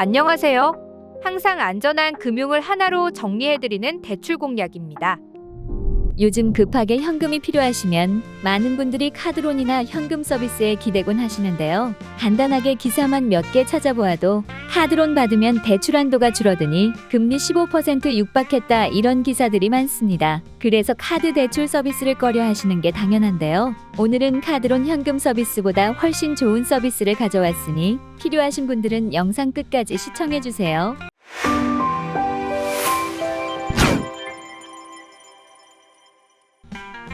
안녕하세요. 항상 안전한 금융을 하나로 정리해드리는 대출 공략입니다. 요즘 급하게 현금이 필요하시면 많은 분들이 카드론이나 현금 서비스에 기대곤 하시는데요. 간단하게 기사만 몇 개 찾아보아도 카드론 받으면 대출 한도가 줄어드니 금리 15% 육박했다 이런 기사들이 많습니다. 그래서 카드 대출 서비스를 꺼려 하시는 게 당연한데요. 오늘은 카드론 현금 서비스보다 훨씬 좋은 서비스를 가져왔으니 필요하신 분들은 영상 끝까지 시청해 주세요.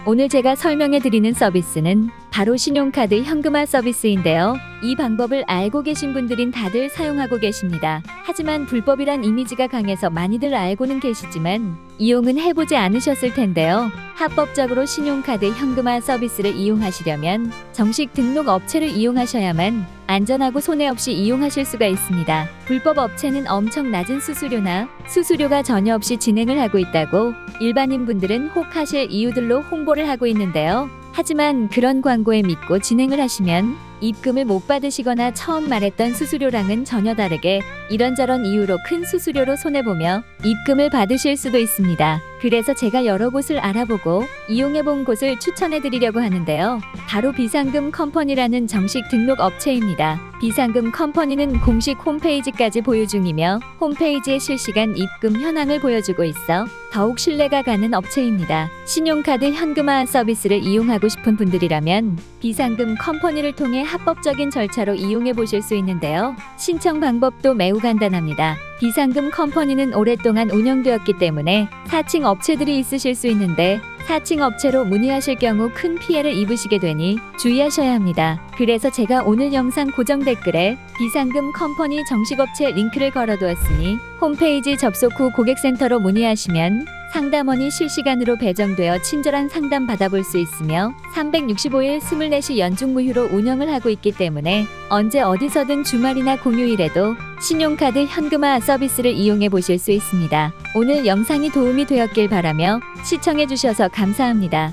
오늘 제가 설명해 드리는 서비스는 바로 신용카드 현금화 서비스인데요. 이 방법을 알고 계신 분들인 다들 사용하고 계십니다. 하지만 불법이란 이미지가 강해서 많이들 알고는 계시지만 이용은 해보지 않으셨을 텐데요. 합법적으로 신용카드 현금화 서비스를 이용하시려면 정식 등록 업체를 이용하셔야만 안전하고 손해 없이 이용하실 수가 있습니다. 불법 업체는 엄청 낮은 수수료나 수수료가 전혀 없이 진행을 하고 있다고 일반인 분들은 혹하실 이유들로 홍보를 하고 있는데요. 하지만 그런 광고에 믿고 진행을 하시면 입금을 못 받으시거나 처음 말했던 수수료랑은 전혀 다르게 이런저런 이유로 큰 수수료로 손해보며 입금을 받으실 수도 있습니다. 그래서 제가 여러 곳을 알아보고 이용해본 곳을 추천해드리려고 하는데요. 바로 비상금 컴퍼니라는 정식 등록 업체입니다. 비상금 컴퍼니는 공식 홈페이지까지 보유 중이며 홈페이지에 실시간 입금 현황을 보여주고 있어 더욱 신뢰가 가는 업체입니다. 신용카드 현금화 서비스를 이용하고 싶은 분들이라면 비상금 컴퍼니를 통해 합법적인 절차로 이용해 보실 수 있는데요. 신청 방법도 매우 간단합니다. 비상금 컴퍼니는 오랫동안 운영되었기 때문에 사칭 업체들이 있으실 수 있는데 사칭 업체로 문의하실 경우 큰 피해를 입으시게 되니 주의하셔야 합니다. 그래서 제가 오늘 영상 고정 댓글에 비상금 컴퍼니 정식 업체 링크를 걸어두었으니 홈페이지 접속 후 고객센터로 문의하시면 상담원이 실시간으로 배정되어 친절한 상담 받아볼 수 있으며 365일 24시 연중 무휴로 운영을 하고 있기 때문에 언제 어디서든 주말이나 공휴일에도 신용카드 현금화 서비스를 이용해 보실 수 있습니다. 오늘 영상이 도움이 되었길 바라며 시청해 주셔서 감사합니다.